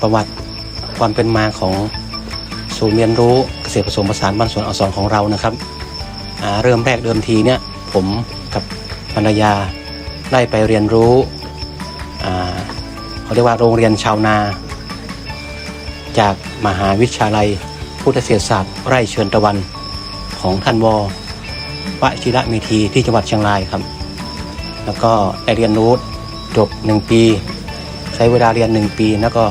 ประวัติความเป็นมาของศูนย์เรียนรู้เกษตรผสมผสานบ้านสวนอสอนของเรานะครับเริ่มแรกเดิมทีเนี่ยผมกับภรรยาได้ไปเรียนรู้เขาเรียกว่าโรงเรียนชาวนา จากมหาวิทยาลัยพุทธเศรษฐศาสตร์ไร่เชิญตะวันของท่านววชิระเมธีที่จังหวัดเชียงรายครับ แล้วก็ได้เรียนรู้จบหนึ่งปี ช้เวลาเรียนหนึ่งปี แล้วก็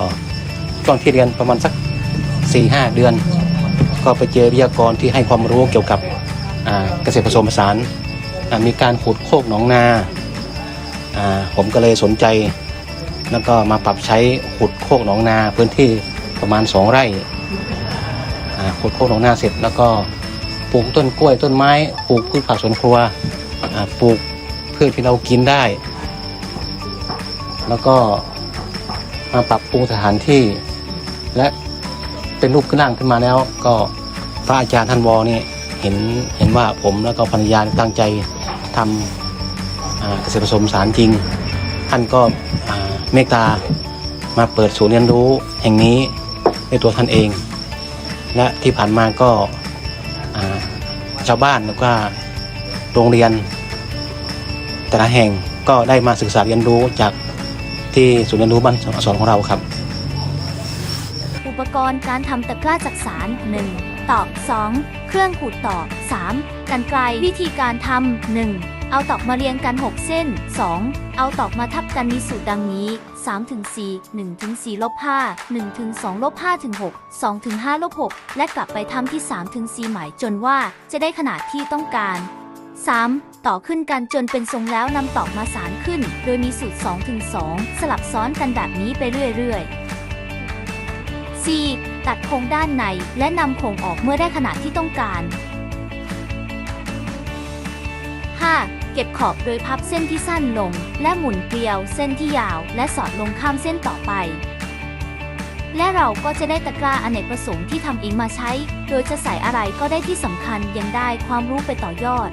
ช่วงที่เรียนประมาณสัก4ี่หเดือน ก็ไปเจอวิทยากรที่ให้ความรู้เกี่ยวกับเกษตรผสมผสานมีการขุดโคกหนองนาผมก็เลยสนใจ แล้วก็มาปรับใช้ขุดโคกหนองนาพื้นที่ประมาณ 2 ไร่ขุดโคกหนองนาเสร็จ แล้วก็ปลูกต้นกล้วยต้นไม้ปลูกพืชผักสวนครัวปลูกพืชที่เรากินได้ แล้วก็ มาปรับปรุงสถานที่ และเป็นรูปขึ้นร่างขึ้นมาแล้ว ก็พระอาจารย์ท่านวอนี่เห็นเห็นว่าผมแล้วก็ภรรยาตั้งใจทำเกษตรผสมสารจริง ท่านก็เมตตามาเปิดศูนย์เรียนรู้แห่งนี้ด้วยตัวท่านเอง และที่ผ่านมาก็ชาวบ้านแล้วก็โรงเรียน แต่ละแห่งก็ได้มาศึกษาเรียนรู้จาก ที่ศูนย์เรียนรู้บ้านสอนของเราครับ อุปกรณ์การทำตะกร้าจักสาร 1. ตอก 2. เครื่องขูดตอก 3. กันไกลวิธีการทำ 1. เอาตอกมาเรียงกัน 6 เส้น 2. เอาตอกมาทับกันมีสูตรดังนี้ 3 ถึง 4 1 ถึง 4 ลบ 5 1 ถึง 2 ลบ 5 ถึง 6 2 ถึง 5 ลบ 6 และกลับไปทำที่ 3 ถึง 4 ใหม่จนว่าจะได้ขนาดที่ต้องการ 3. ต่อขึ้นกันจนเป็นทรงแล้วนำตอกมาสานขึ้น โดยมีสูตร2ถึง2สลับซ้อนกันแบบนี้ไปเรื่อยๆ 4. ตัดโครงด้านในและนำโครงออกเมื่อได้ขนาดที่ต้องการ 5. เก็บขอบโดยพับเส้นที่สั้นลง และหมุนเกลียวเส้นที่ยาว และสอดลงข้ามเส้นต่อไป และเราก็จะได้ตะกร้าอเนกประสงค์ที่ทำเองมาใช้ โดยจะใส่อะไรก็ได้ที่สำคัญยังได้ความรู้ไปต่อยอด